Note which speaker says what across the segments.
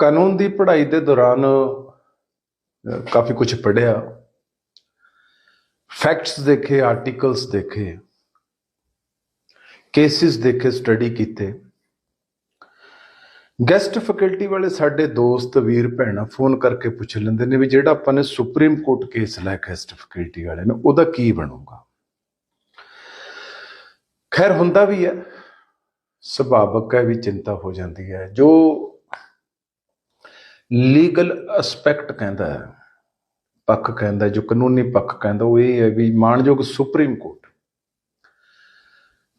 Speaker 1: ਕਾਨੂੰਨ ਦੀ ਪੜ੍ਹਾਈ ਦੇ ਦੌਰਾਨ ਕਾਫੀ ਕੁਝ ਪੜ੍ਹਿਆ। ਫੈਕਟਸ ਦੇਖੇ ਆਰਟੀਕਲਸ ਦੇਖੇ ਕੇਸਿਸ ਦੇਖੇ ਸਟੱਡੀ ਕੀਤੇ। ਗੈਸਟ ਫੈਕਲਟੀ ਵਾਲੇ ਸਾਡੇ ਦੋਸਤ, ਵੀਰ ਭੈਣਾਂ ਫੋਨ ਕਰਕੇ ਪੁੱਛ ਲੈਂਦੇ ਨੇ ਵੀ ਜਿਹੜਾ ਆਪਾਂ ਨੇ ਸੁਪਰੀਮ ਕੋਰਟ ਕੇਸ ਲਾਇਆ ਗੈਸਟ ਫੈਕਲਟੀ ਵਾਲੇ ਨੇ, ਉਹਦਾ ਕੀ ਬਣੂਗਾ? ਖੈਰ, ਹੁੰਦਾ ਵੀ ਹੈ। ਸੁਭਾਵਕ ਹੈ ਵੀ ਚਿੰਤਾ ਹੋ ਜਾਂਦੀ ਹੈ। ਜੋ ਲੀਗਲ ਐਸਪੈਕਟ ਕਹਿੰਦਾ ਹੈ, ਪੱਖ ਕਹਿੰਦਾ ਜੋ ਕਾਨੂੰਨੀ ਪੱਖ ਕਹਿੰਦਾ, ਉਹ ਇਹ ਹੈ ਵੀ ਮਾਨਯੋਗ supreme court.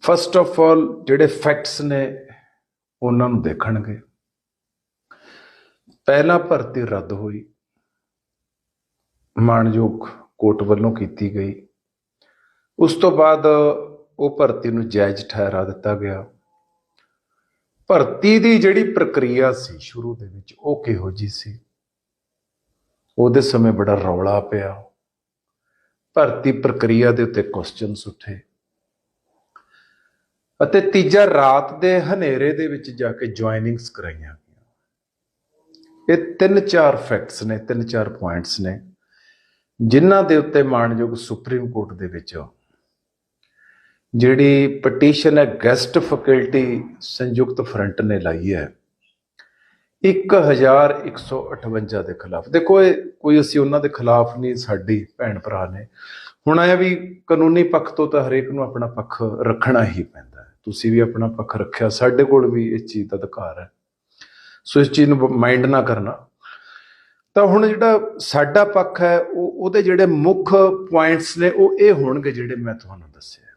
Speaker 1: First of all ਜਿਹੜੇ ਫੈਕਟਸ ਨੇ, ਉਹਨਾਂ ਨੂੰ ਦੇਖਣਗੇ। ਪਹਿਲਾ ਭਰਤੀ ਰੱਦ ਹੋਈ। ਮਾਨਯੋਗ ਕੋਰਟ ਵੱਲੋਂ ਕੀਤੀ ਗਈ। ਉਸ ਤੋਂ ਬਾਅਦ ਉਹ ਭਰਤੀ ਨੂੰ ਜਾਇਜ਼ ਠਹਿਰਾ ਦਿੱਤਾ ਗਿਆ। ਭਰਤੀ ਦੀ ਜਿਹੜੀ ਪ੍ਰਕਿਰਿਆ ਸੀ ਸ਼ੁਰੂ ਦੇ ਵਿੱਚ, ਉਹ ਕਿਹੋ ਜੀ ਸੀ? ਉਹਦੇ ਸਮੇਂ ਬੜਾ ਰੌਲਾ ਪਿਆ। ਭਰਤੀ ਪ੍ਰਕਿਰਿਆ ਦੇ ਉੱਤੇ ਕੁਐਸਚਨਸ ਉੱਠੇ। ਅਤੇ ਤੀਜਾ ਰਾਤ ਦੇ ਹਨੇਰੇ ਦੇ ਵਿੱਚ ਜਾ ਕੇ ਜੁਆਇਨਿੰਗਸ ਕਰਾਈਆਂ ਗਈਆਂ। ਇਹ ਤਿੰਨ ਚਾਰ ਫੈਕਟਸ ਨੇ, ਤਿੰਨ ਚਾਰ ਪੁਆਇੰਟਸ ਨੇ, ਜਿਨ੍ਹਾਂ ਦੇ ਉੱਤੇ ਮਾਨਯੋਗ ਸੁਪਰੀਮ ਕੋਰਟ ਦੇ ਵਿੱਚ ਜਿਹੜੀ ਪਟੀਸ਼ਨ ਹੈ ਗੈਸਟ ਫੈਕਲਟੀ ਸੰਯੁਕਤ ਫਰੰਟ ਨੇ ਲਾਈ ਹੈ। 1158 ਦੇ ਖਿਲਾਫ। ਦੇਖੋ, ਇਹ ਕੋਈ ਅਸੀਂ ਉਹਨਾਂ ਦੇ ਖਿਲਾਫ ਨਹੀਂ, ਸਾਡੀ ਭੈਣ ਭਰਾ ਨੇ। ਹੁਣ ਇਹ ਵੀ ਕਾਨੂੰਨੀ ਪੱਖ ਤੋਂ ਤਾਂ ਹਰੇਕ ਨੂੰ ਆਪਣਾ ਪੱਖ ਰੱਖਣਾ ਹੀ ਪੈਂਦਾ ਹੈ। ਤੁਸੀਂ ਵੀ ਆਪਣਾ ਪੱਖ ਰੱਖਿਆ, ਸਾਡੇ ਕੋਲ ਵੀ ਇਸ ਚੀਜ਼ ਦਾ ਅਧਿਕਾਰ ਹੈ। ਸੋ ਇਸ ਚੀਜ਼ ਨੂੰ ਮਾਈਂਡ ਨਾ ਕਰਨਾ। ਤਾਂ ਹੁਣ ਜਿਹੜਾ ਸਾਡਾ ਪੱਖ ਹੈ, ਉਹ ਉਹਦੇ ਜਿਹੜੇ ਮੁੱਖ ਪੁਆਇੰਟਸ ਨੇ, ਉਹ ਇਹ ਹੋਣਗੇ ਜਿਹੜੇ ਮੈਂ ਤੁਹਾਨੂੰ ਦੱਸਿਆ।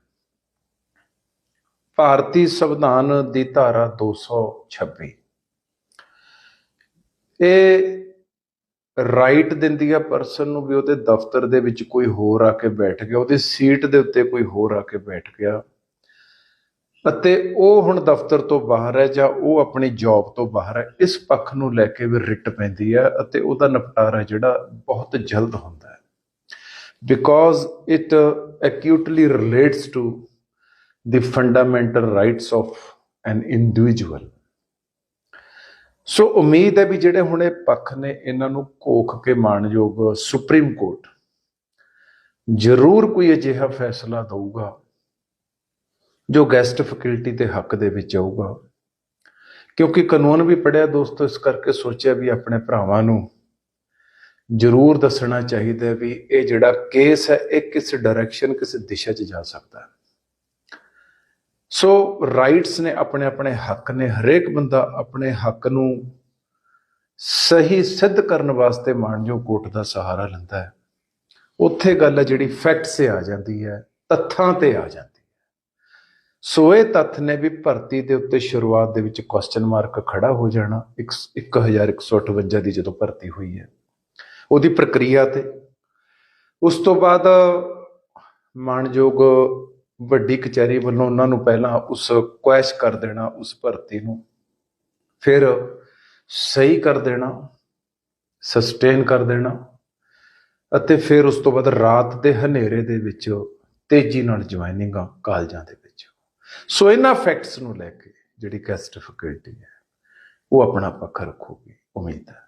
Speaker 1: ਭਾਰਤੀ ਸੰਵਿਧਾਨ ਦੀ ਧਾਰਾ 226 ਇਹ ਰਾਈਟ ਦਿੰਦੀ ਆ ਪਰਸਨ ਨੂੰ ਵੀ ਉਹਦੇ ਦਫ਼ਤਰ ਦੇ ਵਿੱਚ ਕੋਈ ਹੋਰ ਆ ਕੇ ਬੈਠ ਗਿਆ, ਉਹਦੀ ਸੀਟ ਦੇ ਉੱਤੇ ਕੋਈ ਹੋਰ ਆ ਕੇ ਬੈਠ ਗਿਆ। ਅਤੇ ਉਹ ਹੁਣ ਦਫ਼ਤਰ ਤੋਂ ਬਾਹਰ ਹੈ ਜਾਂ ਉਹ ਆਪਣੀ ਜੌਬ ਤੋਂ ਬਾਹਰ ਹੈ, ਇਸ ਪੱਖ ਨੂੰ ਲੈ ਕੇ ਵੀ ਰਿਟ ਪੈਂਦੀ ਹੈ ਅਤੇ ਉਹਦਾ ਨਿਪਟਾਰਾ ਜਿਹੜਾ ਬਹੁਤ ਜਲਦ ਹੁੰਦਾ ਹੈ। Because it acutely relates to the fundamental rights of an individual. ਸੋ ਉਮੀਦ ਹੈ ਵੀ ਜਿਹੜੇ ਹੁਣ ਇਹ ਪੱਖ ਨੇ ਇਹਨਾਂ ਨੂੰ ਕੋਖ ਕੇ ਮਾਨਯੋਗ ਸੁਪਰੀਮ ਕੋਰਟ ਜ਼ਰੂਰ ਕੋਈ ਅਜਿਹਾ ਫੈਸਲਾ ਦਊਗਾ ਜੋ ਗੈਸਟ ਫੈਕਲਟੀ ਦੇ ਹੱਕ ਦੇ ਵਿੱਚ ਆਊਗਾ ਕਿਉਂਕਿ ਕਾਨੂੰਨ ਵੀ ਪੜਿਆ ਦੋਸਤੋ ਇਸ ਕਰਕੇ ਸੋਚਿਆ ਵੀ ਆਪਣੇ ਭਰਾਵਾਂ ਨੂੰ ਜ਼ਰੂਰ ਦੱਸਣਾ ਚਾਹੀਦਾ ਵੀ ਇਹ ਜਿਹੜਾ ਕੇਸ ਹੈ ਇਹ ਕਿਸ ਡਾਇਰੈਕਸ਼ਨ ਕਿਸ ਦਿਸ਼ਾ 'ਚ ਜਾ ਸਕਦਾ ਹੈ ਸੋ ਰਾਈਟਸ ਨੇ ਆਪਣੇ ਆਪਣੇ ਹੱਕ ਨੇ, ਹਰੇਕ ਬੰਦਾ ਆਪਣੇ ਹੱਕ ਨੂੰ ਸਹੀ ਸਿੱਧ ਕਰਨ ਵਾਸਤੇ ਮਾਨਯੋਗ ਕੋਰਟ ਦਾ ਸਹਾਰਾ ਲੈਂਦਾ ਹੈ। ਉੱਥੇ ਗੱਲ ਹੈ ਜਿਹੜੀ ਫੈਕਟਸ ਤੇ ਆ ਜਾਂਦੀ ਹੈ, ਤੱਥਾਂ ਤੇ ਆ ਜਾਂਦੀ ਹੈ। ਸੋ ਇਹ ਤੱਥ ਨੇ ਵੀ ਭਰਤੀ ਦੇ ਉੱਤੇ ਸ਼ੁਰੂਆਤ ਦੇ ਵਿੱਚ ਕੁਐਸਚਨ ਮਾਰਕ ਖੜਾ ਹੋ ਜਾਣਾ, ਇੱਕ- 1158 ਦੀ ਜਦੋਂ ਭਰਤੀ ਹੋਈ ਹੈ। ਉਹਦੀ ਪ੍ਰਕਿਰਿਆ ਤੇ। ਉਸ ਤੋਂ ਬਾਅਦ ਮਾਨਯੋਗ ਵੱਡੀ ਕਚਹਿਰੀ ਵੱਲੋਂ ਉਹਨਾਂ ਨੂੰ ਪਹਿਲਾਂ ਉਸ ਕੁਐਸ਼ ਕਰ ਦੇਣਾ, ਉਸ ਭਰਤੀ ਨੂੰ। ਫਿਰ ਸਹੀ ਕਰ ਦੇਣਾ ਸਸਟੇਨ ਕਰ ਦੇਣਾ ਅਤੇ ਫਿਰ ਉਸ ਤੋਂ ਬਾਅਦ ਰਾਤ ਦੇ ਹਨੇਰੇ ਦੇ ਵਿੱਚ ਤੇਜ਼ੀ ਨਾਲ ਜੁਆਇਨਿੰਗਾਂ ਕਾਲਜਾਂ ਦੇ ਵਿੱਚ। ਸੋ ਇਹਨਾਂ ਫੈਕਟਸ ਨੂੰ ਲੈ ਕੇ ਜਿਹੜੀ ਗੈਸਟ ਫੈਕਲਟੀ ਹੈ, ਉਹ ਆਪਣਾ ਪੱਖ ਰੱਖੂਗੀ। ਉਮੀਦ ਹੈ।